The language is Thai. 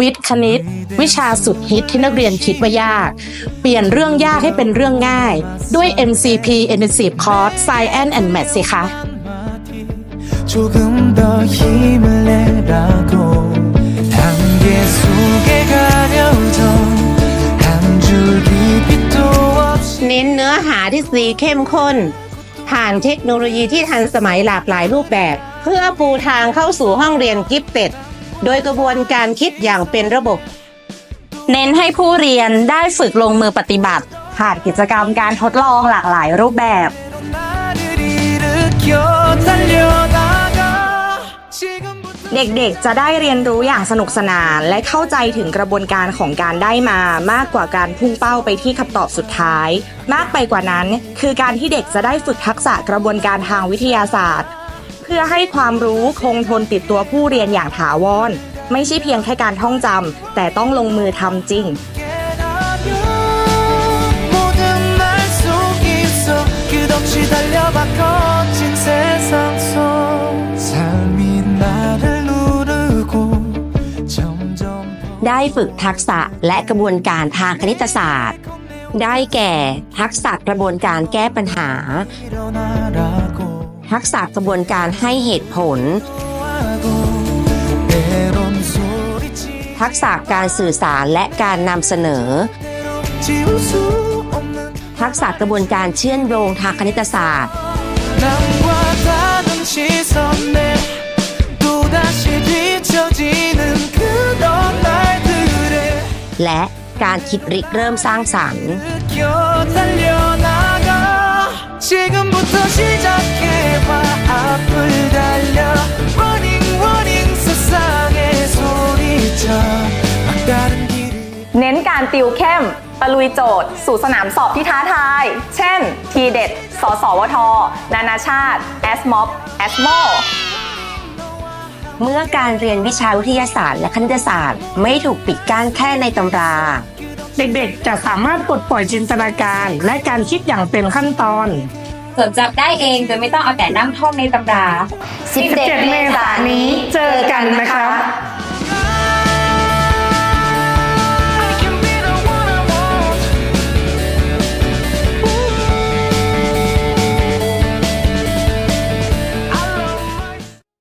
วิทย์คณิต วิชาสุดฮิตที่นักเรียนคิดว่ายาก เปลี่ยนเรื่องยากให้เป็นเรื่องง่าย ด้วย MCP Intensive Course Science and Math สิคะ 조금 더 힘을 내라고 단계 속에 가려져 한 줄기 빛도 없이 เน้นเนื้อหาที่สีเข้มข้น ผ่านเทคโนโลยีที่ทันสมัยหลากหลายรูปแบบ เพื่อปูทางเข้าสู่ห้องเรียนกิฟเต็ด โดยกระบวนการคิดอย่างเป็นระบบ เน้นให้ผู้เรียนได้ฝึกลงมือปฏิบัติ ผ่านกิจกรรมการทดลองหลากหลายรูปแบบ เด็กๆ จะได้เรียนรู้อย่างสนุกสนานและเข้าใจถึงกระบวนการของการได้มามากกว่าการพุ่งเป้าไปที่คำตอบสุดท้าย มากไปกว่านั้น คือการที่เด็กจะได้ฝึกทักษะกระบวนการทางวิทยาศาสตร์ พื่อให้ความรู้คงทนติดตัวผู้เรียนอย่างถาวร ไม่ใช่เพียงแค่การท่องจำแต่ต้องลงมือทำจริง ได้ฝึกทักษะและกระบวนการทางคณิตศาสตร์ ได้แก่ทักษะกระบวนการแก้ปัญหา ทักษะกระบวนการให้เหตุผล ทักษะการสื่อสารและการนำเสนอ ทักษะกระบวนการเชื่อมโยงทางคณิตศาสตร์ และการคิดริเริ่มสร้างสรรค์ 지금부터 시작해봐 앞을 달려 Running running 세상에 소리쳐 막다른 길을 เน้นการติวเข้ม ตะลุยโจทย์ สู่สนามสอบที่ท้าทาย เช่น ทีเด็ด สสวท นานาชาติ แอสม็อบแอสโม เมื่อการเรียนวิชาวิทยาศาสตร์และคณิตศาสตร์ ไม่ถูกปิดกั้นแค่ในตำรา เด็กๆ จะสามารถปลดปล่อยจินตนาการ และการคิดอย่างเป็นขั้นตอนจดจับได้เองโดยไม่ต้องเอาแต่นั่งท่องในตำรา 17 เมษายนนี้เจอกันนะคะ